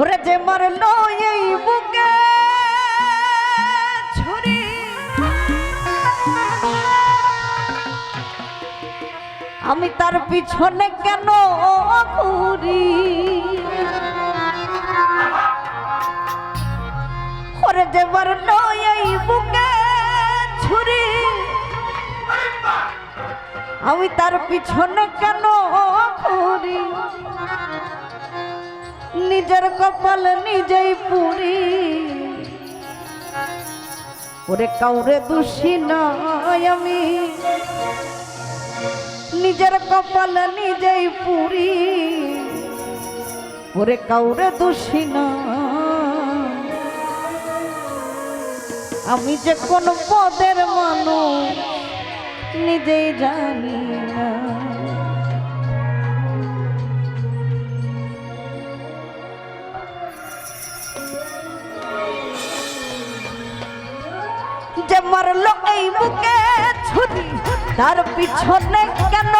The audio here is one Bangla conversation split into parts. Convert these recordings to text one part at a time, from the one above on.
ওরে আমি তার পিছনে কেন ঘুরি? ওরে যে মারলো এই বুকে ছুরি। আমি তার পিছনে কেন ঘুরি? নিজের কপাল নিজেই পুরি। ওরে কাউরে দোষী নয় আমি। নিজের কপাল নিজেই পুরি। ওরে কাউরে দোষী আমি যে কোন পদের মানুষ নিজেই জানি। যে মারলো এই বুকে ছুরি, তার পিছনে কেন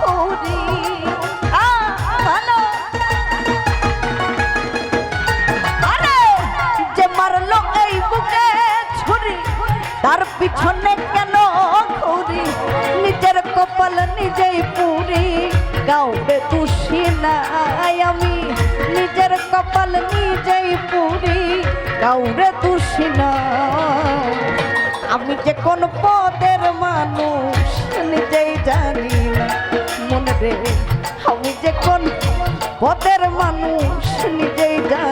ঘুরি? যে মারলো এই বুকে ছুরি, তার পিছনে কেন ঘুরি? নিজের কপাল নিজেই পুরি। গাউবে দোষী নাই আমি, নিজের কপাল নিজেই পুরি। গাউরে দোষী না। আমি যে কোন পদের মানুষ, নিজেই জানি মনে রে। আমি যে কোন পদের মানুষ, নিজেই জানি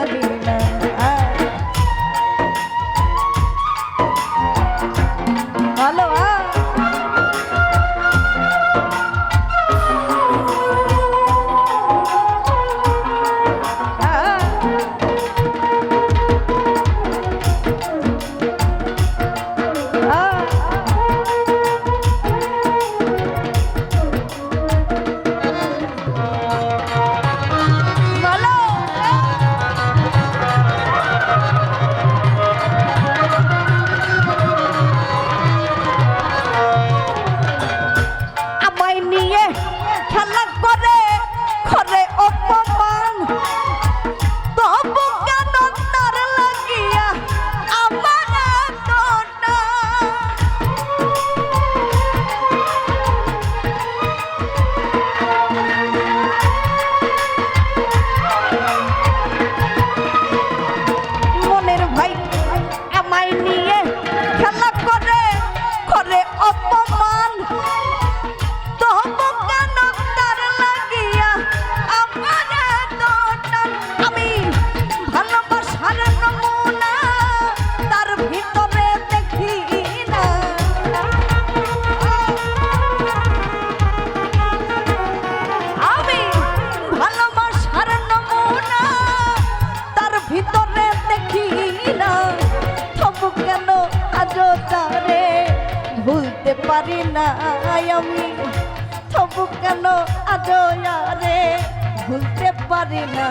খেলা পারি না আমি থবু কেন আজও আরে ভুলতে পারি না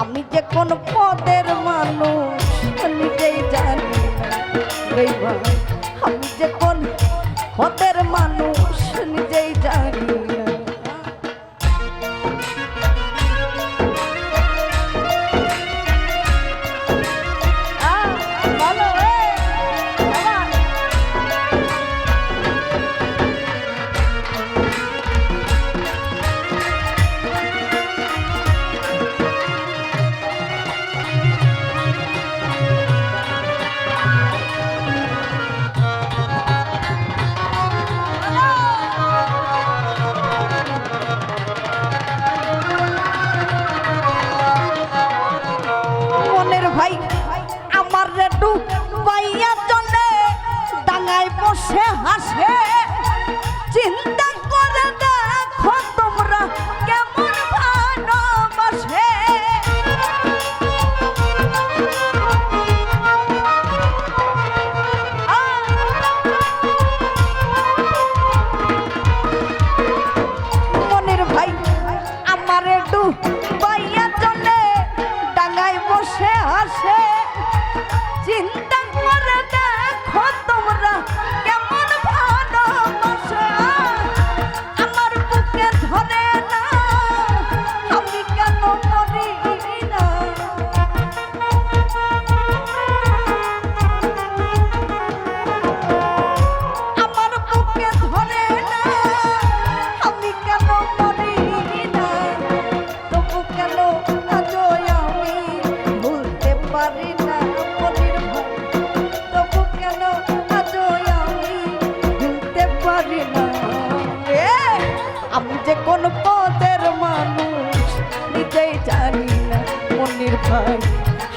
আমি যে কোন পদের মানুষ নিজেই জানি আমি যে কোন পদের মানুষ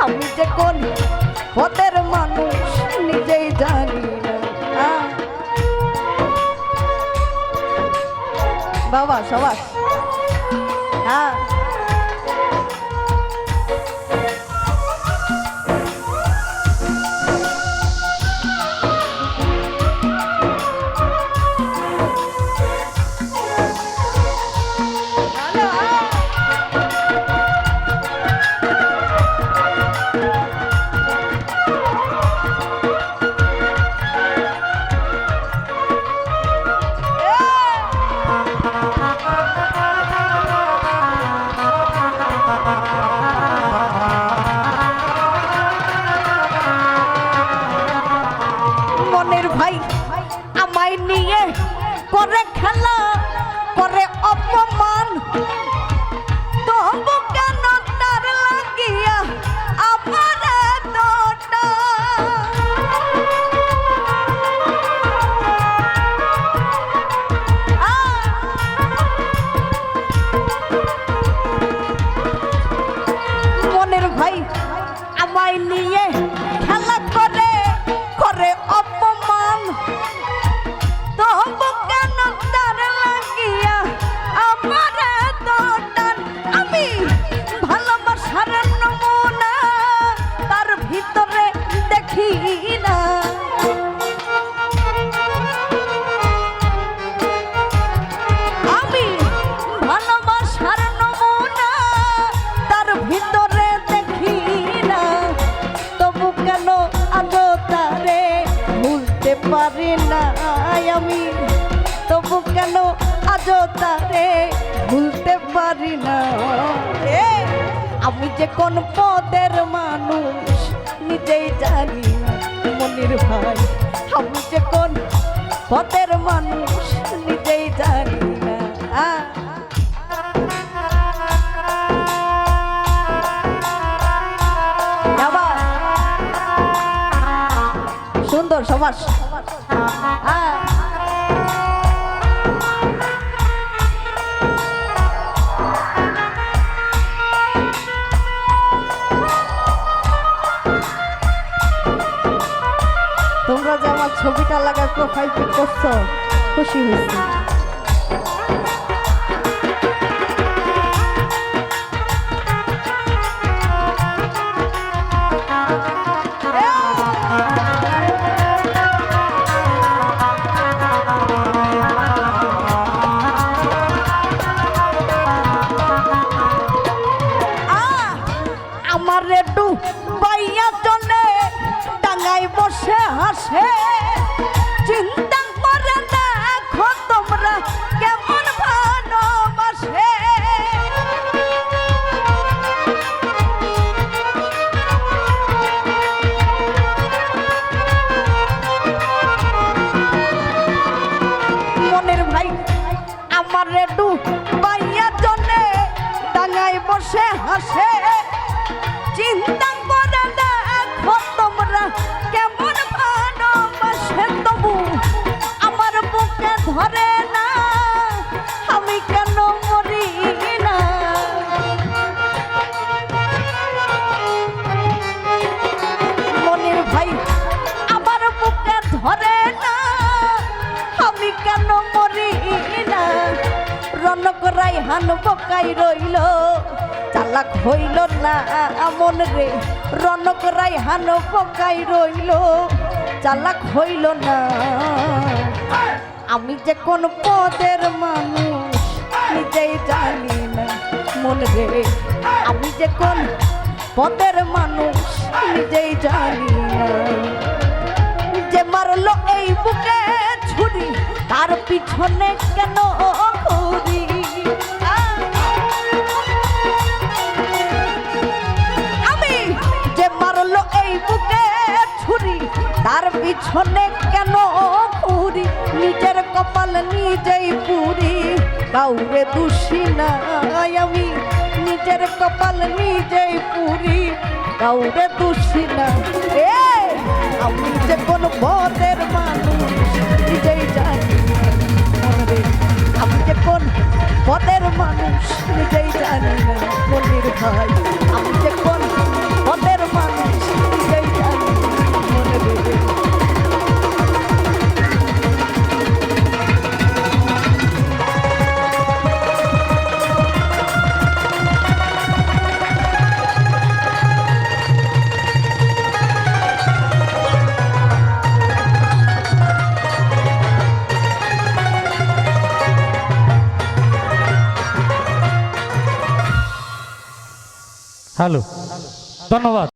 আমি যে কোন পদের মানুষ নিজেই জানি না। বাবা সবাস হ্যাঁ। আমি, তবু কেন আজও তারে ভুলতে পারি না? আমি যে কোন পদের মানুষ, নিজেই জানি মনির ভাই। আমি যে কোন পদের মানুষ, নিজেই জানি না সুন্দর সমাস ছবিটা লাগার প্রোফাইল পিক করছ খুশি হয়েছি। বসে হাসে। চিন্তা করে দেখো তোমরা কেমন ভালোবাসে তবু। আমার বুকে ধরে রনক রাই হান বকাই রইল। চালাক হইল না মন রে, রনক রাই হান বকাই রইল। চালাক হইল না, আমি যে কোন পদের মানুষ, নিজেই জানি না মন রে। আমি যে কোন পদের মানুষ, নিজেই জানি না। যে মারলো এই বুকে ছুরি তার পিছনে কেন ঘুরি? তার পিছনে কেন ঘুরি? নিজের কপাল নিজেই পুরি। কাউরে দোষী না আমি, নিজের কপাল নিজেই পুরি। কাউরে দোষী না এ আমি যে কোন পদের মানুষ জানি না মনির ভাই হ্যালো ধন্যবাদ।